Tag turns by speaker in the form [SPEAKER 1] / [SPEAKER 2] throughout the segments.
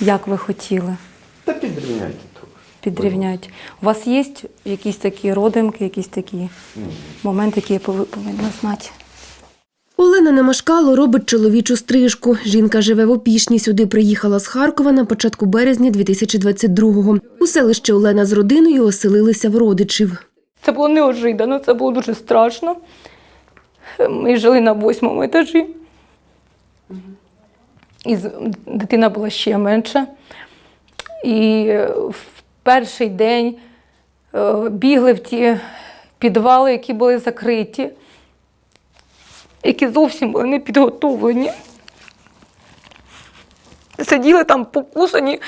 [SPEAKER 1] як ви хотіли
[SPEAKER 2] Та підрівняйте трохи.
[SPEAKER 1] підрівняти. У вас є якісь такі родимки, якісь такі моменти, які я пови- повинна знати?
[SPEAKER 3] Олена Немашкало робить чоловічу стрижку. Жінка живе в Опішні. Сюди приїхала з Харкова на початку березня 2022-го. У селище Олена з родиною оселилися в родичів.
[SPEAKER 1] Це було неожиданно, це було дуже страшно. Ми жили на восьмому етажі. І дитина була ще менша. І е, в перший день е, бігли в ті підвали, які були закриті, які зовсім були не підготовлені. Сиділи там покусані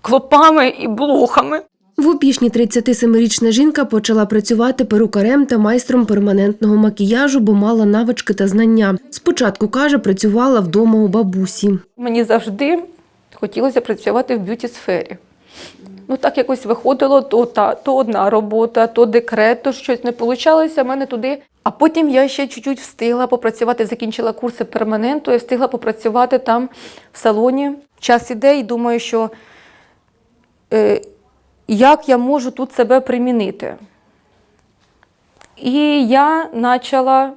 [SPEAKER 1] клопами і блохами.
[SPEAKER 3] В Опішні 37-річна жінка почала працювати перукарем та майстром перманентного макіяжу, бо мала навички та знання. Спочатку, каже, працювала вдома у бабусі.
[SPEAKER 1] Мені завжди хотілося працювати в б'юті-сфері. Ну, так якось виходило, то, та, то одна робота, то декрет, то щось не вийшло в мене туди. А потім я ще чуть-чуть встигла попрацювати, закінчила курси перманенту, я встигла попрацювати там в салоні. Час іде і думаю, що е, як я можу тут себе примінити. І я почала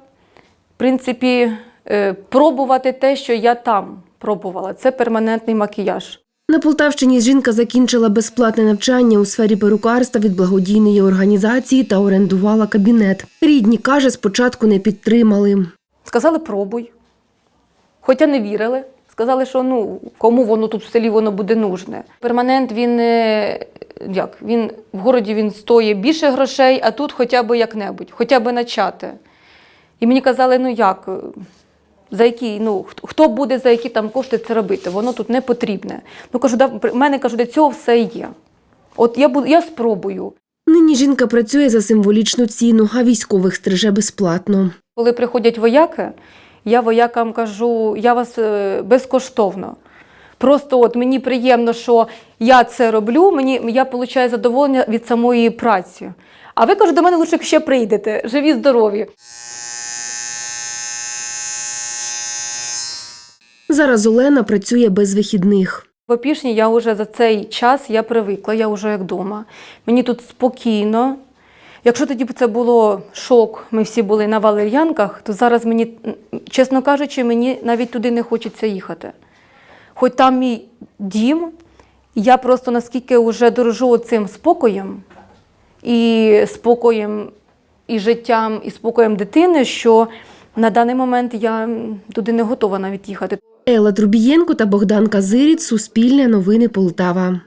[SPEAKER 1] в принципі, е, пробувати те, що я там пробувала. Це перманентний макіяж.
[SPEAKER 3] На Полтавщині жінка закінчила безплатне навчання у сфері перукарства від благодійної організації та орендувала кабінет. Рідні, каже, спочатку не підтримали.
[SPEAKER 1] Сказали, пробуй. Хоча не вірили. Сказали, що ну, кому воно тут в селі воно буде нужне. Перманент він, е, як, він в городі він стоїть більше грошей, а тут хоча б як-небудь, хоча б начати. І мені казали, ну як, за які, ну, хто- буде за які там кошти це робити? Воно тут не потрібне. Ну кажу, да, в мене кажу, для цього все є. От я буду, я спробую.
[SPEAKER 3] Нині жінка працює за символічну ціну, а військових стриже безплатно.
[SPEAKER 1] Коли приходять вояки, я воякам кажу, я вас е, безкоштовно. Просто от мені приємно, що я це роблю, мені, я отримую задоволення від самої праці. А ви кажу, до мене лише ще прийдете, живі, здорові.
[SPEAKER 3] Зараз Олена працює без вихідних.
[SPEAKER 1] В Опішні я вже за цей час я привикла, я вже як вдома. Мені тут спокійно. Якщо тоді б це було шок, ми всі були на валер'янках, то зараз мені, чесно кажучи, мені навіть туди не хочеться їхати. Хоч там мій дім, я просто наскільки вже дорожу цим спокоєм і спокоєм і життям, і спокоєм дитини, що на даний момент я туди не готова навіть їхати.
[SPEAKER 3] Елла Трубієнко та Богдан Казиріць, Суспільне новини Полтава.